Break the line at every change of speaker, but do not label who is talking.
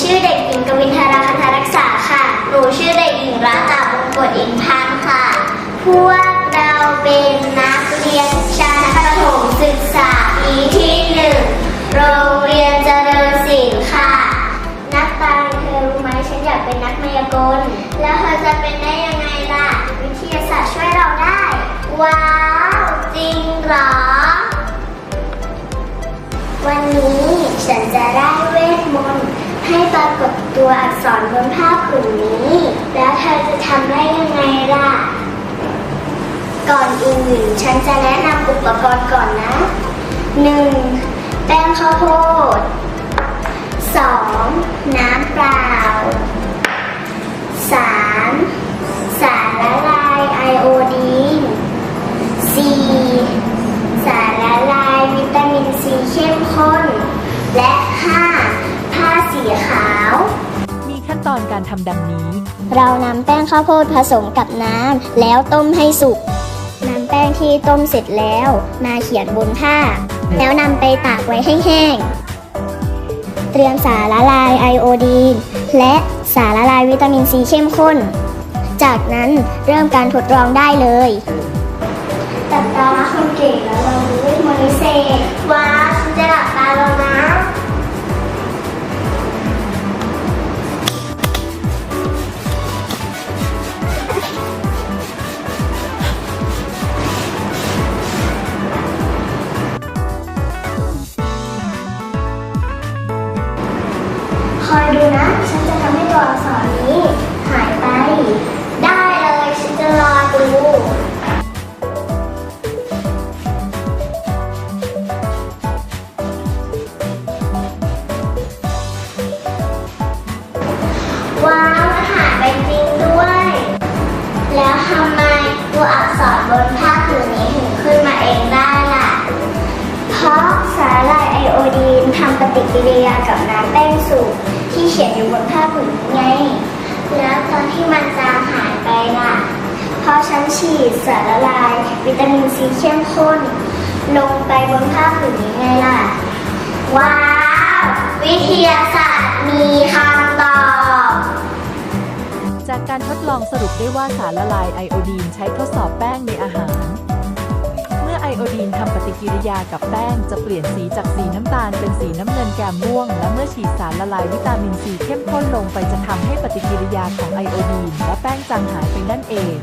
ชื่อเด็กหญิงกวินทราคันธรักษาค่ะ หนูชื่อเด็กหญิงรัตามงกฎอินพันธ์ค่ะ พวกเราเป็นนักเรียนชั้นประถมศึกษาปีที่หนึ่งโรงเรียนเจริญศิลป์ค่ะ นักตาลเธอรู้ไหมฉันอยากเป็นนักมายากล แล้วเธอจะเป็นได้ยังไงล่ะ วิทยาศาสตร์ช่วยเราได้ ว้าว จริงเหรอ วันนี้ฉันจะได้เวทมนต์ให้ปรากฏ ตัวอักษรบนผ้าผืนนี้ แล้วเธอจะทำได้ยังไงล่ะ ก่อนอื่นฉันจะแนะนำอุปกรณ์ก่อนนะ 1. แป้งข้าวโพด 2. น้ำเปล่า 3. สารละลายไอโอดีน 4. สารละลายวิตามินซีเข้มข้น และ 5. ผ้าสีขาว
ตอนการทำดังนี้
เรานำแป้งข้าวโพดผสมกับน้ำแล้วต้มให้สุกนำแป้งที่ต้มเสร็จแล้วมาเขียนบนผ้า แล้วนำไปตากไว้ให้แห้ง เตรียมสารละลายไอโอดีนและสารละลายวิตามินซีเข้มข้น จากนั้นเริ่มการทดลองได้เลย ตับตาคนเก่งแล้วเรา ปฏิกิริยากับน้ำแป้งสูตรที่เขียนอยู่บนผ้าผืนนี้ไง แล้วตอนที่มันจางหายไปล่ะ เพราะฉันฉีดสารละลาย วิตามินซีเข้มข้น ลงไปบนผ้าผืนนี้ไงล่ะ ว้าว วิทยาศาสตร์มีคำตอบ
จากการทดลองสรุปได้ว่าสารละลายไอโอดีนใช้ทดสอบแป้งในอาหาร ไอโอดีนทำปฏิกิริยากับแป้ง จะเปลี่ยนสีจากสีน้ำตาลเป็นสีน้ำเงินแกมม่วง และเมื่อฉีดสารละลายวิตามินซีเข้มข้นลงไปจะทำให้ปฏิกิริยาของไอโอดีนและแป้งจางหายไปนั่นเอง